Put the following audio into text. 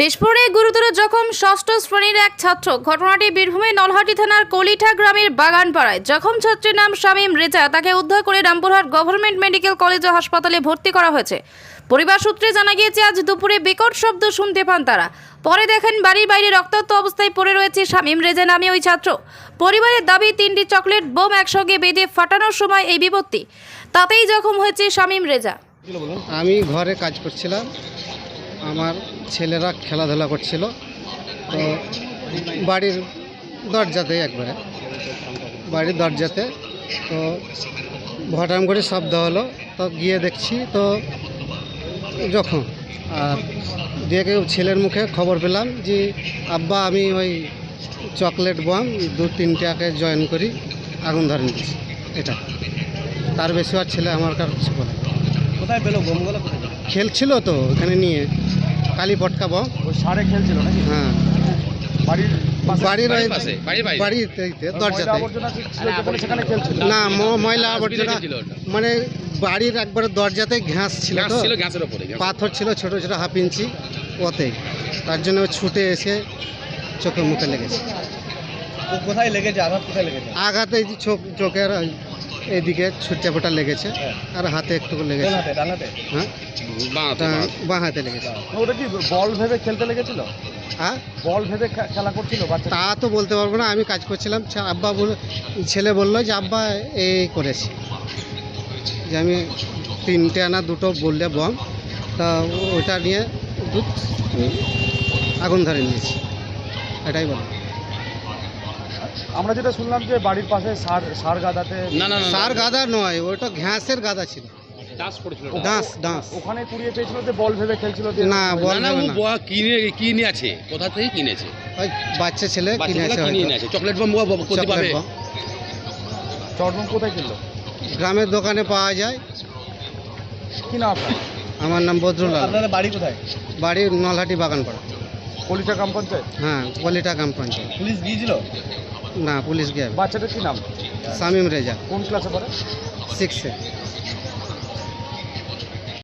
বিস্ফোরণে গুরুতর জখম ষষ্ঠ শ্রেণির এক ছাত্র। ঘটনাটি বীরভূমের নলহাটি থানার কলিঠা গ্রামের বাগানপাড়ায়। জখম ছাত্রীর নাম শামীম রেজা তাকে উদ্ধার করে রামপুরহাট গভর্নমেন্ট মেডিকেল কলেজ ও হাসপাতালে ভর্তি করা হয়েছে। পরিবার সূত্রে জানা গিয়েছে, আজ দুপুরে বিকট শব্দ শুনতে পান তারা। পরে দেখেন, বাড়ির বাইরে রক্তাক্ত অবস্থায় পড়ে রয়েছে শামীম রেজা নামে ওই ছাত্র। পরিবারের দাবি, তিনটি চকলেট বোম একসঙ্গে বেঁধে ফাটানোর সময় এই বিপত্তি। তাতেই জখম হয়েছে শামীম রেজা আমি ঘরে কাজ করছিলাম। ছেলেরা খেলাধুলা করছিল। তো বাড়ির দরজাতে একবারে, বাড়ির দরজাতে, তো ভটাম করে শব্দ হলো, তো গিয়ে দেখছি তো যখন, আর দিয়ে কেউ ছেলের মুখে খবর পেলাম যে, আব্বা, আমি ওই চকলেট বম দু তিনটাকে জয়েন করি, আগুন ধরে নিয়েছি। এটা। তার বেশি আর ছেলে আমার কাছে বলে। কোথায় পেল? পেল? খেলছিল তো ওখানে নিয়ে কালি পটকা ওই সারে খেলছিল নাকি? হ্যাঁ। বাড়ির বাড়ির বাড়ির বাড়িতে? দরজাতে। না ম- ময়লা আবর্জনা ছিল মানে বাড়ির একবারে দরজাতে ঘাস ছিল তো। ছিল ঘাসের ওপরে ঘাস। পাথর ছিল ছোট ছোট হাফ ইঞ্চি ওতেই তার জন্য ছুটে এসে চোখে মুখে লেগেছে। ও কোথায় লেগেছে? আঘাত কোথায় লেগেছে? আঘাতে যে চোখ চোখের ওই এইদিকে ছুটে লেগেছে হ্যাঁ। আর হাতে একটু লেগেছে। হ্যাঁ? বাঁ হাতে লেগেছে। ওটা কি বল ভেবে খেলতে লেগেছিল? হ্যাঁ? বল ভেবে খেলা করছিল বাচ্চা তা তো বলতে পারব না আমি কাজ করছিলাম আব্বা বলে ছেলে বলল যে আব্বা এই করেছি। যে আমি তিনটে আনা দুটো বললে বম তা ওটা নিয়ে আগুন ধরে নিয়েছি। এটাই বল আমরা যেটা শুনলাম যে বাড়ির পাশে সার সার গাদাতে না না সার গাদা নয় ওটা ঘাসের গাদা ছিল। ওখানে কুড়িয়ে পেয়েছিল যে বল ভেবে খেলছিল না না বল না ও দেবে না। ব- কিনে কিনে আছে। কোথা থেকে কিনেছে? ওই বাচ্চা ছেলে বাচ্চাগুলো কিনেছে কিনে আছে চকলেট বম করতে চকলেট চটবম কোথায় কিনলো? গ্রামের দোকানে পাওয়া যায়। কি আপনার? আমার নাম বদরুল বাড়ি কোথায়? বাড়ি নলহাটি বাগানপাড়া। কলিটা গ্রাম পঞ্চায়েত? হ্যাঁ কলিটা গ্রাম পঞ্চায়েত। পুলিশ গিয়েছিল? না পুলিশ গিয়ে বাচ্চাটার কি নাম? শামিম রেজা। কোন ক্লাসে পড়ে? সিক্সে